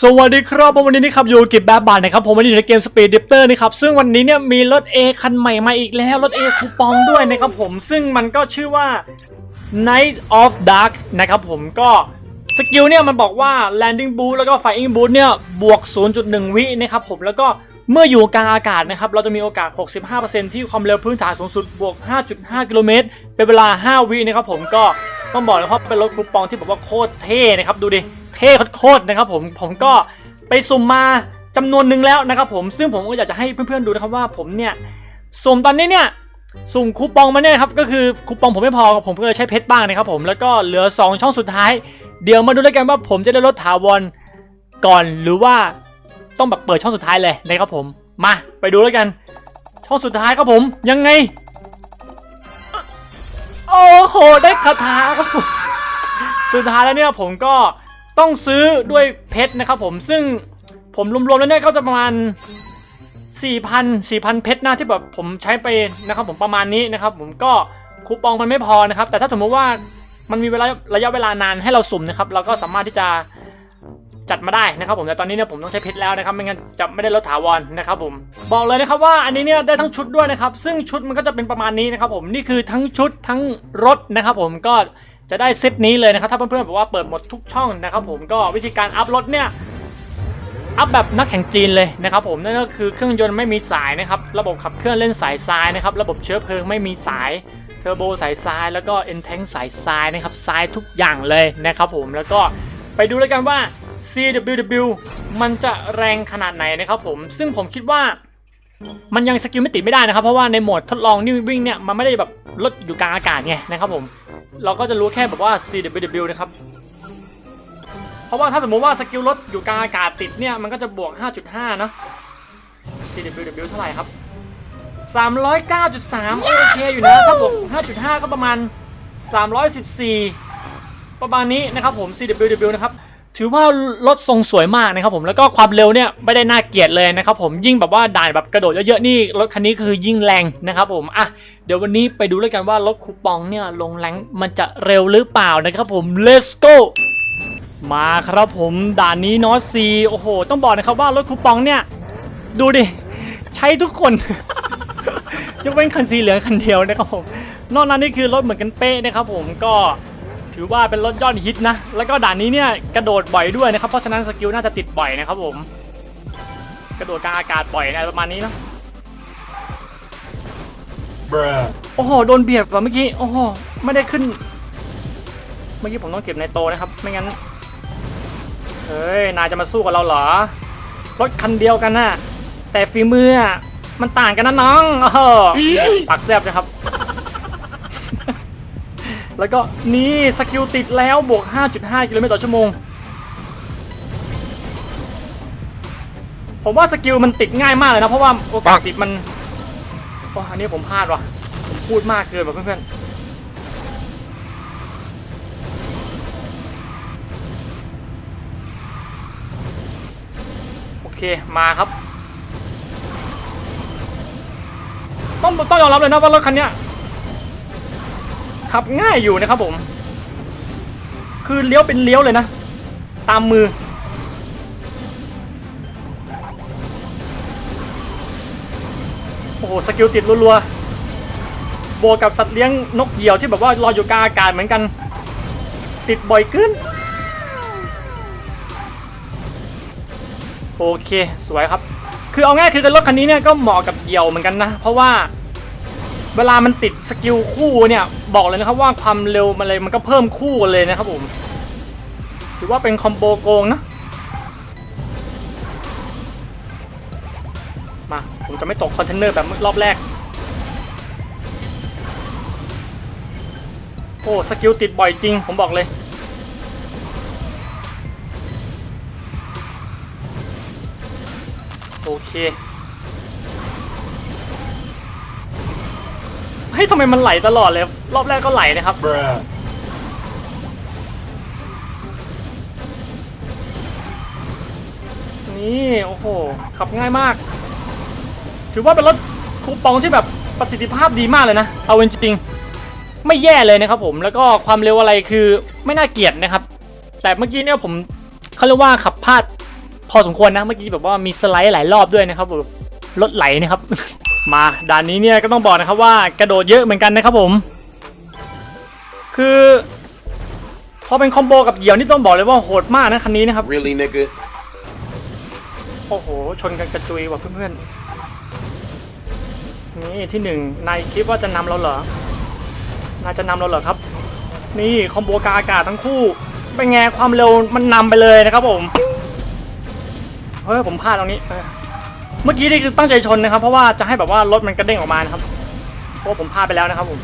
สวัสดีครับวันนี้นะครับอยู่กิบแบบบานนะครับผมวันนี้อยู่ในเกม Speed Drifter นะครับซึ่งวันนี้เนี่ยมีรถ A คันใหม่มาอีกแล้วรถ A คูปองด้วยนะครับผมซึ่งมันก็ชื่อว่า Night of Dark นะครับผมก็สกิลเนี่ยมันบอกว่า Landing Boost แล้วก็ Flying Boost เนี่ยบวก 0.1 วินะครับผมแล้วก็เมื่ออยู่กลางอากาศนะครับเราจะมีโอกาส 65%ที่ความเร็วพื้นฐานสูงสุดบวก 5.5 กิโลเมตรเป็นเวลา 5 วินะครับผมก็ ต้องบอกเลยว่าเป็นรถคูปองที่แบบว่าโคตรเท่นะครับดูดิเท่โคตรนะครับผมผมก็ไปสุ่มมาจำนวนหนึ่งแล้วนะครับผมซึ่งผมก็อยากจะให้เพื่อนๆดูนะครับว่าผมเนี่ยสุ่มตอนนี้เนี่ยสุ่มคูปองมาเนี่ยครับก็คือคูปองผมไม่พอผมก็เลยใช้เพชรบ้างนะครับผมแล้วก็เหลือ 2 ช่องสุดท้าย เดี๋ยวมาดูแล้วกันว่าผมจะได้รถถาวรก่อนหรือว่าต้องแบบเปิดช่องสุดท้ายเลยนะครับผมมาไปดูแล้วกัน ช่องสุดท้ายครับผมยังไง โอ้โห ได้คาถาครับผมสุดท้ายแล้วเนี่ยผมก็ต้องซื้อด้วยเพชรนะครับผมซึ่งผมรวมๆแล้วเนี่ยก็จะประมาณ 4,000 4,000 เพชรนะที่แบบผมใช้ไปนะครับผมประมาณนี้นะครับผมก็คูปองมันไม่พอนะครับ แต่ถ้าสมมติว่ามันมีเวลาระยะเวลานานให้เราสุ่มนะครับ เราก็สามารถที่จะ จัดมาได้นะครับผมแต่ตอนนี้เนี่ยผมต้องใช้เพชรแล้วนะครับไม่งั้นจะไม่ได้ลดถาวรนะครับผมบอกเลยนะครับว่าอันนี้เนี่ยได้ทั้งชุดด้วยนะครับซึ่งชุดมันก็จะเป็นประมาณนี้นะครับผมนี่คือทั้งชุดทั้งรถนะครับผมก็จะได้เซตนี้เลยนะครับถ้าเพื่อนๆบอกว่าเปิดหมดทุกช่องนะครับผมก็วิธีการอัพรถเนี่ยอัพแบบนักแข่งจีนเลยนะครับผมนั่นก็คือเครื่องยนต์ไม่มีสายนะครับระบบขับเคลื่อนเล่นสายซ้ายนะครับระบบเชื้อเพลิงไม่มีสายเทอร์โบสายซ้ายแล้วก็เอ็นแทงสายซ้ายนะครับซ้ายทุกอย่างเลยนะครับผมแล้วก็ไปดูแล้วกันว่า CWW มันจะแรงขนาดไหนนะครับผม ซึ่งผมคิดว่ามันยังสกิลไม่ติดไม่ได้นะครับ เพราะว่าในโหมดทดลองนี่วิ่งเนี่ยมันไม่ได้แบบรถอยู่กลางอากาศไงนะครับผม เราก็จะรู้แค่แบบว่า CWW นะครับ เพราะว่าถ้าสมมุติว่าสกิลรถอยู่กลางอากาศติดเนี่ยมันก็จะบวก 5.5 เนอะ CWW เท่าไหร่ครับ 309.3 โอเคอยู่นะ ถ้าบวก 5.5 ก็ประมาณ 314 ประมาณนี้นะครับผม CWW นะครับ ถือว่ารถทรงสวยมากนะครับผมแล้วก็ความเร็วเนี่ยไม่ได้น่าเกลียดเลยนะครับผมยิ่งแบบว่าด่านแบบกระโดดเยอะๆนี่รถคันนี้คือยิ่งแรงนะครับผมอะเดี๋ยววันนี้ไปดูแล้วกันว่ารถคูปองเนี่ยลงแรงมันจะเร็วหรือเปล่านะครับผม let's go มาครับผมด่านนี้นอตซีโอ้โห ต้องบอกนะครับว่ารถคูปองเนี่ย ดูดิ ใช้ทุกคนยกเว้นคันสีเหลืองคันเดียวนะครับผม นอกนั้นนี่คือรถเหมือนกันเป๊ะนะครับผมก็ ถือว่าเป็นรถยอดฮิตนะ แล้วก็ด่านนี้เนี่ยกระโดดบ่อยด้วยนะครับ เพราะฉะนั้นสกิลน่าจะติดบ่อยนะครับผม กระโดดกลางอากาศบ่อยนะประมาณนี้เนอะ Bruh. โอ้โห โดนเบียดว่ะเมื่อกี้ โอ้โห ไม่ได้ขึ้น เมื่อกี้ผมต้องเก็บในโตนะครับ ไม่งั้น เฮ้ย นายจะมาสู้กับเราเหรอ รถคันเดียวกันน่ะ แต่ฝีมืออะมันต่างกันนะน้องโอ้โหปากแซบนะครับ แล้วก็นี่สกิลติดแล้วบวก 5.5 กิโลเมตรต่อชั่วโมง ผมว่าสกิลมันติดง่ายมากเลยนะ เพราะว่าโอกาสติดมันโอ้อันนี้ผมพลาดว่ะ ผมพูดมากเกินว่ะเพื่อนๆโอเค มาครับ ต้องต้องยอมรับเลยนะว่ารถคันเนี้ย ขับง่ายอยู่นะครับผม คือเลี้ยวเป็นเลี้ยวเลยนะ ตามมือ โอ้โหสกิลติดรัวๆบวกกับสัตว์เลี้ยงนกเหยี่ยวที่แบบว่าลอยอยู่กลางอากาศเหมือนกัน ติดบ่อยขึ้น โอเคสวยครับ คือเอาง่ายคือรถคันนี้เนี่ยก็เหมาะกับเหยี่ยวเหมือนกันนะ เพราะว่า เวลามันติดสกิลคู่เนี่ยบอกเลยนะครับว่าความเร็วมันเลยมันก็เพิ่มคู่กันเลยนะครับผมถือว่าเป็นคอมโบโกงนะมาผมจะไม่ตกคอนเทนเนอร์แบบรอบแรกโอ้สกิลติดบ่อยจริงผมบอกเลยโอเค ฮ้ยทำไมมันไหลตลอดเลย รอบแรกก็ไหลนะครับ Bruh. นี่โอ้โห ขับง่ายมาก ถือว่าเป็นรถคูปองที่แบบประสิทธิภาพดีมากเลยนะ เอาจริงๆไม่แย่เลยนะครับผมแล้วก็ความเร็วอะไรคือไม่น่าเกลียดนะครับ แต่เมื่อกี้เนี่ยผมเขาเรียกว่าขับพลาดพอสมควรนะ เมื่อกี้แบบว่ามีสไลด์หลายรอบด้วยนะครับผมรถไหลนะครับ มาด่านนี้เนี่ยก็ต้องบอกนะครับว่ากระโดดเยอะเหมือนกันนะครับผม คือพอเป็นคอมโบกับเหยี่ยวนี่ต้องบอกเลยว่าโหดมากนะคันนี้นะครับ Really, nigga? โอ้โห ชนกันกระจุยว่ะเพื่อนๆ นี่ที่หนึ่งนายคิดว่าจะนำเราเหรอนายจะนำเราเหรอครับ นี่คอมโบกาอากาศทั้งคู่เป็นไงความเร็วมันนำไปเลยนะครับผม เฮ้ยผมพลาดตรงนี้ เมื่อกี้นี่คือตั้งใจชนนะครับ เพราะว่าจะให้แบบว่ารถมันกระเด้งออกมานะครับเพราะผมพลาดไปแล้วนะครับผม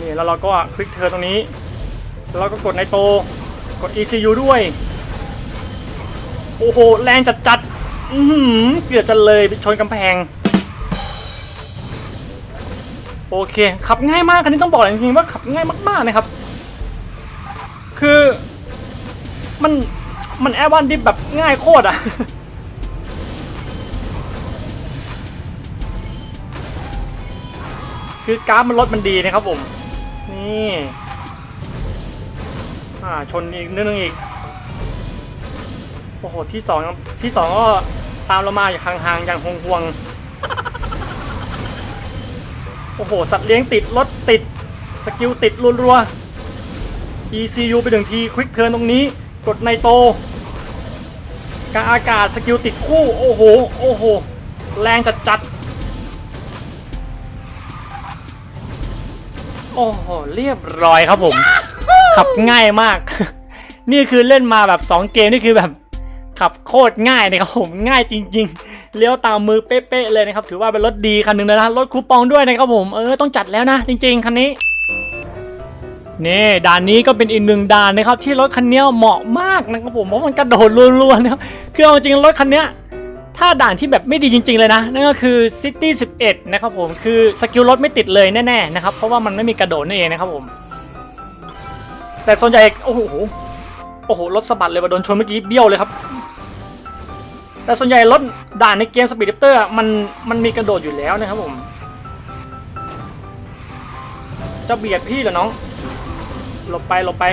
นี่แล้วเราก็คลิกเธอตรงนี้แล้วเราก็กดในโตกด ECU ด้วย โอ้โห แรงจัดจัดๆเกือบจะเลยไปชนกำแพง โอเค ขับง่ายมาก คันนี้ต้องบอกเลยจริงๆว่าขับง่ายมากๆนะครับ คือมันมันแอร์วันดิฟแบบง่ายโคตรอะคือกราฟมันรถมันดีนะครับผม นี่อ่าชนอีกนิดนึงอีก โอ้โห ที่สองที่สองก็ตามเรามาอย่างห่างๆ อย่างห่วงๆ โอ้โห สัตว์เลี้ยงติด รถติด สกิลติดรัวๆ ECU ไปถึงทีควิกเทิร์นตรงนี้ กดในโตกาอากาศสกิลติดคู่ โอ้โห โอ้โห แรงจัดๆโอ้โห เรียบร้อยครับผม ขับง่ายมาก นี่คือเล่นมาแบบ 2 เกมนี่คือแบบ ขับโคตรง่ายนะครับผมง่ายจริง ๆ เลี้ยวตามมือเป๊ะๆเลยนะครับ ถือว่าเป็นรถดีคันหนึ่งเลยนะรถคูปองด้วยนะครับผมเออต้องจัดแล้วนะ จริง ๆ คันนี้ นี่ด่านนี้ก็เป็นอีกหนึ่งด่านนะครับที่รถคันนี้เหมาะมากนะครับผมเพราะมันกระโดดรัวๆนะครับคือเอาจริงรถคันนี้ถ้าด่านที่แบบไม่ดีจริง ๆ เลยนะ นั่นก็คือ City 11 นะครับผมคือสกิลรถไม่ติดเลยแน่ๆนะครับเพราะว่ามันไม่มีกระโดดนั่นเองนะครับผม แต่ส่วนใหญ่โอ้โหโอ้โหรถสะบัดเลยว่าโดนชนเมื่อกี้เบี้ยวเลยครับ แต่ส่วนใหญ่รถด่านในเกม Speed Drifter อะมันมันมีกระโดดอยู่แล้วนะครับผม จะเบียดพี่เหรอน้อง หลบไปหลบไป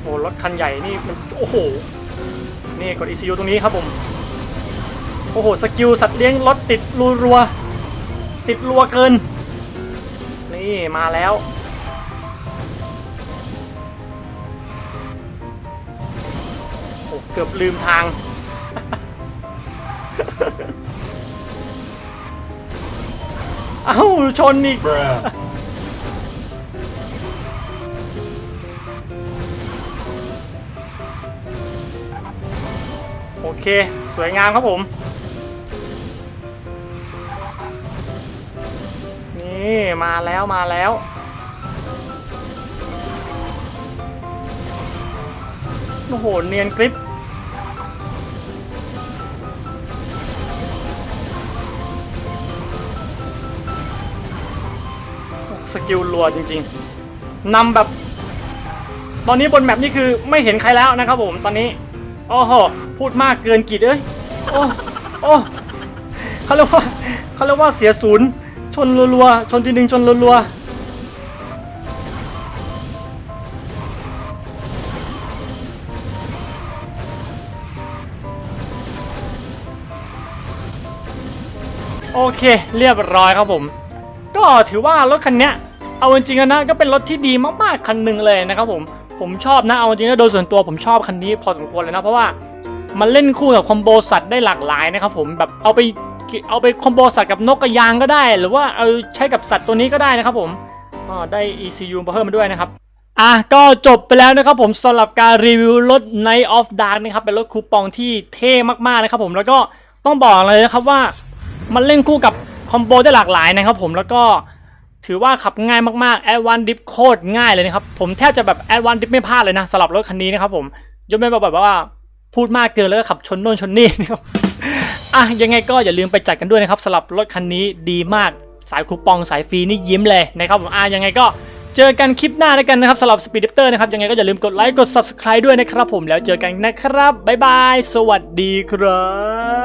โอ้รถคันใหญ่นี่มันโอ้โห นี่กด ECU ตรงนี้ครับผม โอ้โห สกิลสัตว์เลี้ยงรถติดรัวรัว ติดรัวเกิน นี่มาแล้ว โอ้เกือบลืมทางเอ้าชนอีก เค สวยงามครับผม นี่มาแล้วมาแล้ว โอ้โห เนียนกริปสกิลรัวจริงๆนำแบบ ตอนนี้บนแมปนี่คือไม่เห็นใครแล้วนะครับผมตอนนี้ โอ้โหพูดมากเกินกิดเอ้ยโอ้โอ้เขาเรียกว่าเขาเรียกว่าเสียศูนย์ชนรัวๆชนทีหนึ่งชนรัวๆโอเคเรียบร้อยครับผม ก็ถือว่ารถคันเนี้ยเอาจริงๆนะก็เป็นรถที่ดีมากๆคันหนึ่งเลยนะครับผม ผมชอบนะเอาจริงๆแล้วโดยส่วนตัวผมชอบคันนี้พอสมควรเลยนะเพราะว่ามันเล่นคู่กับคอมโบสัตว์ได้หลากหลายนะครับผมแบบเอาไปเอาไปคอมโบสัตว์กับนกกระยางก็ได้ หรือว่าเอาใช้กับสัตว์ตัวนี้ก็ได้นะครับผมอ๋อได้ ECU มาเพิ่มมาด้วยนะครับอะก็จบไปแล้วนะครับผมสำหรับการรีวิวรถ Night of Dark นะครับเป็นรถคูปองที่เท่มากๆนะครับผมแล้วก็ต้องบอกเลยนะครับว่ามันเล่นคู่กับคอมโบได้หลากหลายนะครับผมแล้วก็ ถือว่าขับง่ายมากๆแอดวานดิฟโคตรง่ายเลยนะครับ ผมแทบจะแบบแอดวานดิฟไม่พลาดเลยนะสำหรับรถคันนี้นะครับผมยกไม่นแบบว่าพูดมากเกินแล้วก็ขับชนโน่นชนนี่นะครับอะยังไงก็อย่าลืมไปจัดกันด้วยนะครับสำหรับรถคันนี้ดีมากสายคูปองสายฟรีนี่ยิ้มเลยนะครับผมอะยังไงก็เจอกันคลิปหน้าแล้วกันนะครับสำหรับ Speed Drifter นะครับยังไงก็อย่าลืมกดไลค์กด Subscribe ด้วยนะครับผมแล้วเจอกันนะครับบ๊ายบาย สวัสดีครับ